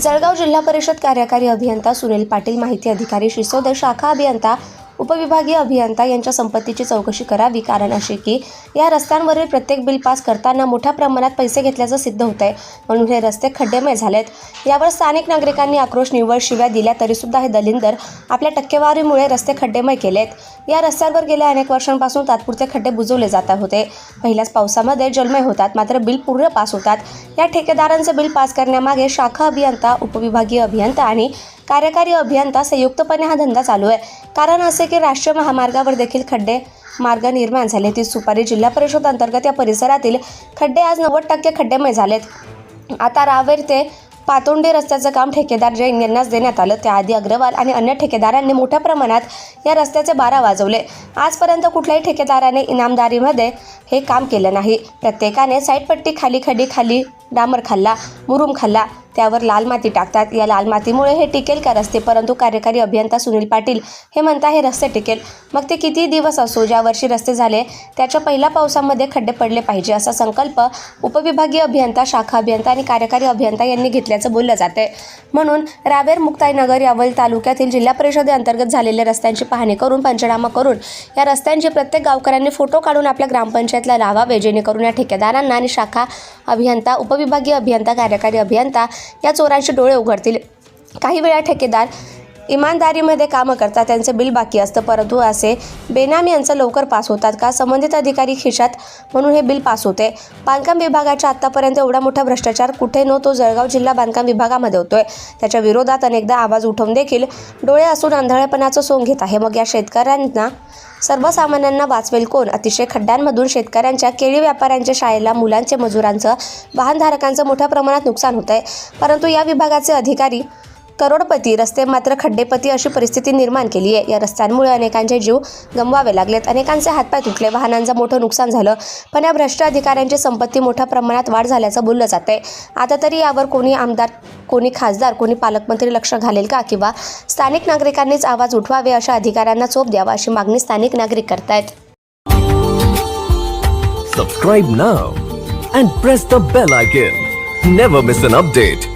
जळगाव जिल्हा परिषद कार्यकारी अभियंता सुनील पाटील माहिती अधिकारी शिसोदे शाखा अभियंता उपविभागीय अभियंता यांच्या संपत्तीची चौकशी करावी. कारण असे की या रस्त्यांवरील प्रत्येक बिल पास करताना मोठ्या प्रमाणात पैसे घेतल्याचं सिद्ध होत आहे म्हणून हे रस्ते खड्डेमय झालेत. यावर स्थानिक नागरिकांनी आक्रोश निव्वळ शिव्या दिल्या तरीसुद्धा हे दलिंदर आपल्या टक्केवारीमुळे रस्ते खड्डेमय केलेत. या रस्त्यांवर गेल्या अनेक वर्षांपासून तात्पुरते खड्डे बुजवले जात होते. पहिल्याच पावसामध्ये जलमय होतात मात्र बिल पूर्ण पास होतात. या ठेकेदारांचे बिल पास करण्यामागे शाखा अभियंता उपविभागीय अभियंता आणि कार्यकारी अभियंता संयुक्तपणे हा धंदा चालू आहे. कारण असे की राष्ट्रीय महामार्गावर देखील खड्डे मार्ग निर्माण झाले. ती सुपारी जिल्हा परिषद अंतर्गत या परिसरातील खड्डे आज नव्वद टक्के खड्डेमय झालेत. आता रावेर ते पातोंडे रस्त्याचं काम ठेकेदार जैन यांनाच देण्यात आलं. त्याआधी अग्रवाल आणि अन्य ठेकेदारांनी मोठ्या प्रमाणात या रस्त्याचे बारा वाजवले. आजपर्यंत कुठल्याही ठेकेदाराने इनामदारीमध्ये हे काम केलं नाही. प्रत्येकाने साईडपट्टी खाली खडी खाली डांबर खाल्ला मुरुम खाल्ला. त्यावर लाल माती टाकतात. या लाल मातीमुळे हे टिकेल का रस्ते? परंतु कार्यकारी अभियंता सुनील पाटील हे म्हणता हे रस्ते टिकेल. मग ते किती दिवस असो ज्या वर्षी रस्ते झाले त्याच्या पहिल्या पावसामध्ये खड्डे पडले पाहिजे असा संकल्प उपविभागीय अभियंता शाखा अभियंता आणि कार्यकारी अभियंता यांनी घेतल्याचं बोललं जाते म्हणून रावेर मुक्ताईनगर यावल तालुक्यातील जिल्हा परिषदेअंतर्गत झालेल्या रस्त्यांची पाहणी करून पंचनामा करून या रस्त्यांचे प्रत्येक गावकऱ्यांनी फोटो काढून आपल्या ग्रामपंचायतला लावावे जेणेकरून या ठेकेदारांना आणि शाखा अभियंता उपविभागीय अभियंता कार्यकारी अभियंता या चोरांचे डोळे उघडतील. काही वेळा ठेकेदार इमानदारीमध्ये कामं करतात त्यांचं बिल बाकी असतं. परंतु असे बेनामी यांचं लवकर पास होतात का? संबंधित अधिकारी खिशात म्हणून हे बिल पास होते. बांधकाम विभागाच्या आत्तापर्यंत एवढा मोठा भ्रष्टाचार कुठे? न तो जळगाव जिल्हा बांधकाम विभागामध्ये होतोय. त्याच्या विरोधात अनेकदा आवाज उठवून देखील डोळे असून आंधळेपणाचं सोंग घेत आहे. मग या शेतकऱ्यांना सर्वसामान्यांना वाचवेल कोण? अतिशय खड्ड्यांमधून शेतकऱ्यांच्या केळी व्यापाऱ्यांच्या शाळेला मुलांचे मजुरांचं वाहनधारकांचं मोठ्या प्रमाणात नुकसान होत आहे परंतु या विभागाचे अधिकारी करोडपती रस्ते मात्र खड्डेपती अशी परिस्थिती निर्माण केली आहे. या रस्त्यांमुळे अनेकांचे जीव गमवावे लागलेत. अनेकांचे हातपाय तुटले. वाहनांचं मोठं नुकसान झालं. पण या भ्रष्ट अधिकाऱ्यांची संपत्ती मोठ्या प्रमाणात वाढ झाल्याचं बोललं जाते आता तरी यावर कोणी आमदार कोणी खासदार कोणी पालकमंत्री लक्ष घालेल का? किंवा स्थानिक नागरिकांनीच आवाज उठवावे अशा अधिकाऱ्यांना चोप द्यावा अशी मागणी स्थानिक नागरिक करतायत. Subscribe now and press the bell icon. Never miss an update.